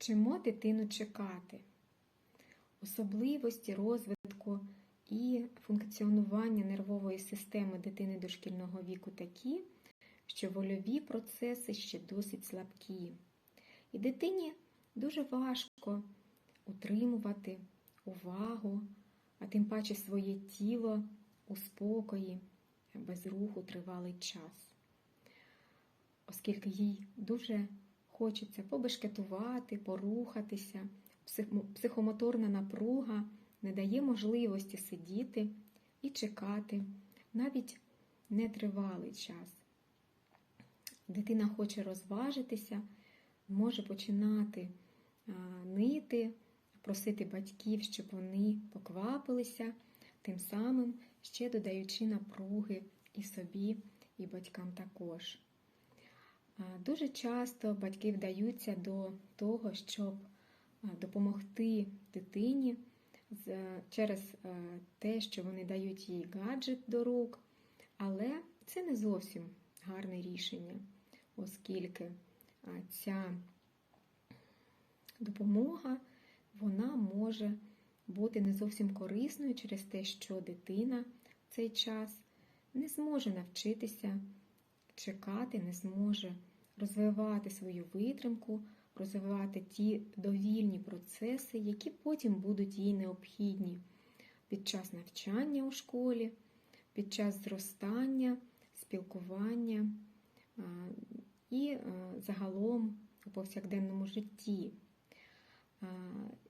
Вчимо дитину чекати. Особливості розвитку і функціонування нервової системи дитини дошкільного віку такі, що вольові процеси ще досить слабкі. І дитині дуже важко утримувати увагу, а тим паче своє тіло у спокої, без руху тривалий час, оскільки їй дуже хочеться побешкетувати, порухатися, психомоторна напруга не дає можливості сидіти і чекати навіть нетривалий час. Дитина хоче розважитися, може починати нити, просити батьків, щоб вони поквапилися, тим самим ще додаючи напруги і собі, і батькам також. Дуже часто батьки вдаються до того, щоб допомогти дитині через те, що вони дають їй гаджет до рук, але це не зовсім гарне рішення, оскільки ця допомога вона може бути не зовсім корисною через те, що дитина в цей час не зможе навчитися чекати, не зможе розвивати свою витримку, розвивати ті довільні процеси, які потім будуть їй необхідні під час навчання у школі, під час зростання, спілкування і загалом у повсякденному житті.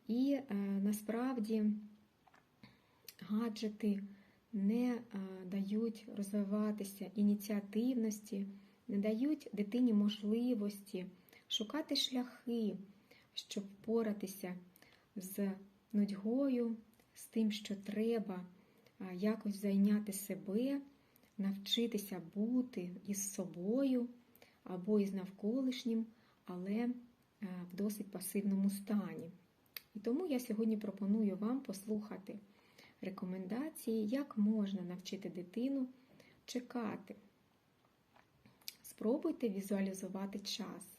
І насправді гаджети не дають розвиватися ініціативності, не дають дитині можливості шукати шляхи, щоб впоратися з нудьгою, з тим, що треба якось зайняти себе, навчитися бути із собою або із навколишнім, але в досить пасивному стані. І тому я сьогодні пропоную вам послухати рекомендації, як можна навчити дитину чекати. Спробуйте візуалізувати час.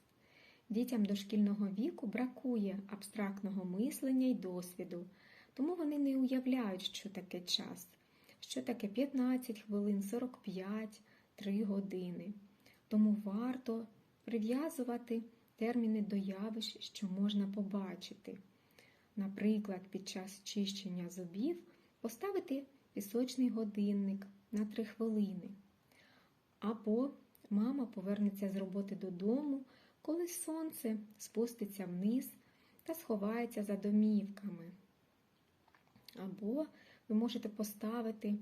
Дітям дошкільного віку бракує абстрактного мислення і досвіду, тому вони не уявляють, що таке час, що таке 15 хвилин, 45, 3 години. Тому варто прив'язувати терміни до явищ, що можна побачити. Наприклад, під час чищення зубів поставити пісочний годинник на 3 хвилини. Або мама повернеться з роботи додому, коли сонце спуститься вниз та сховається за домівками. Або ви можете поставити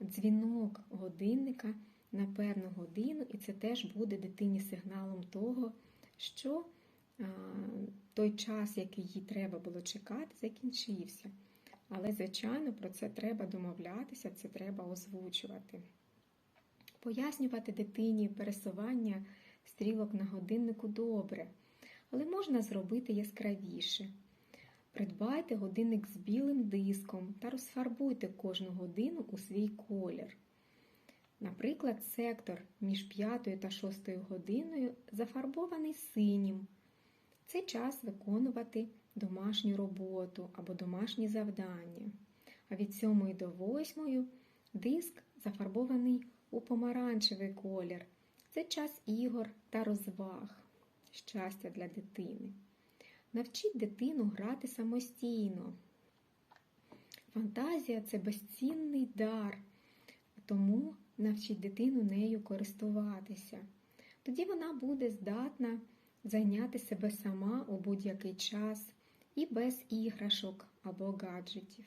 дзвінок годинника на певну годину, і це теж буде дитині сигналом того, що той час, який їй треба було чекати, закінчився. Але, звичайно, про це треба домовлятися, це треба озвучувати. Пояснювати дитині пересування стрілок на годиннику добре, але можна зробити яскравіше. Придбайте годинник з білим диском та розфарбуйте кожну годину у свій колір. Наприклад, сектор між 5 та 6 годиною зафарбований синім. Це час виконувати домашню роботу або домашні завдання. А від 7 до 8 диск зафарбований у помаранчевий колір. Це час ігор та розваг, щастя для дитини. Навчіть дитину грати самостійно. Фантазія це безцінний дар, тому навчіть дитину нею користуватися. Тоді вона буде здатна зайняти себе сама у будь-який час і без іграшок або гаджетів.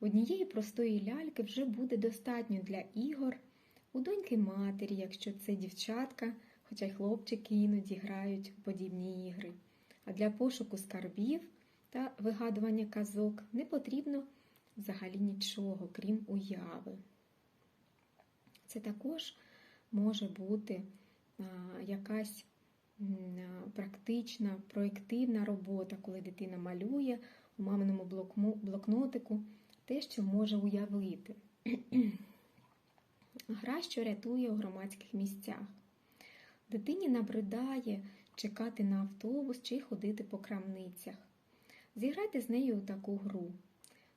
Однієї простої ляльки вже буде достатньо для ігор у доньки матері, якщо це дівчатка, хоча й хлопчики іноді грають у подібні ігри. А для пошуку скарбів та вигадування казок не потрібно взагалі нічого, крім уяви. Це також може бути якась практична, проєктивна робота, коли дитина малює у маминому блокнотику те, що може уявити. Гра, що рятує у громадських місцях. Дитині набридає чекати на автобус чи ходити по крамницях. Зіграйте з нею у таку гру.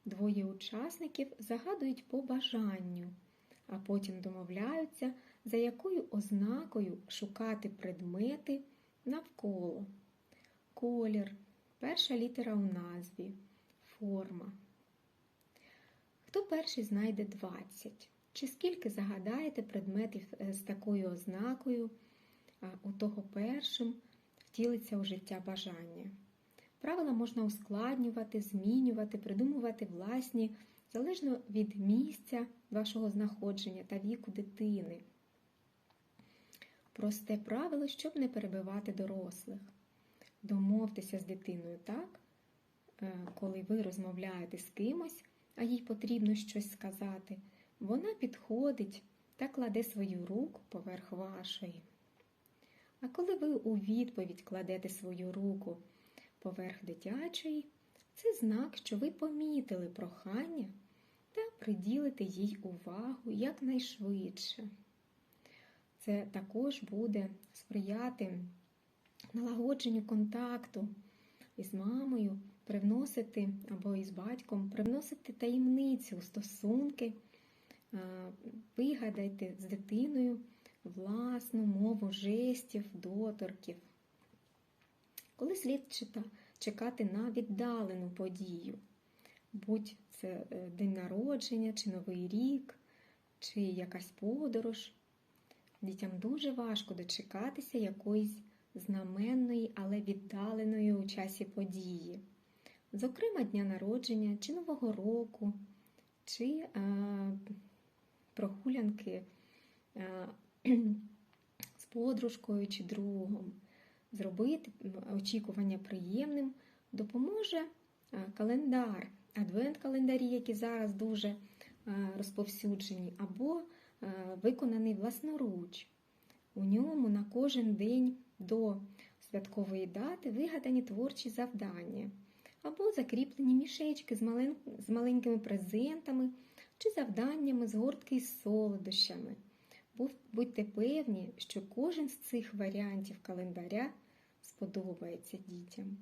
Двоє учасників загадують по бажанню, а потім домовляються, за якою ознакою шукати предмети навколо. Колір, перша літера у назві, форма. Хто перший знайде 20? Чи скільки загадаєте предметів е, з такою ознакою, у того першим втілиться у життя бажання? Правила можна ускладнювати, змінювати, придумувати власні, залежно від місця вашого знаходження та віку дитини. Просте правило, щоб не перебивати дорослих. Домовтеся з дитиною так, е, коли ви розмовляєте з кимось, а їй потрібно щось сказати, вона підходить та кладе свою руку поверх вашої. А коли ви у відповідь кладете свою руку поверх дитячої, це знак, що ви помітили прохання та приділите їй увагу якнайшвидше. Це також буде сприяти налагодженню контакту із мамою, привносити або із батьком, привносити таємницю у стосунки, вигадайте з дитиною власну мову жестів, доторків. Коли слід чекати на віддалену подію, будь це е, день народження, чи Новий рік, чи якась подорож. Дітям дуже важко дочекатися якоїсь знаменної, але віддаленої у часі події, зокрема дня народження, чи Нового року, чи а, прогулянки з подружкою чи другом. Зробити очікування приємним допоможе календар, адвент-календарі, які зараз дуже розповсюджені, або виконаний власноруч. У ньому на кожен день до святкової дати вигадані творчі завдання, або закріплені мішечки з маленькими презентами чи завданнями з гортки з солодощами. Будьте певні, що кожен з цих варіантів календаря сподобається дітям.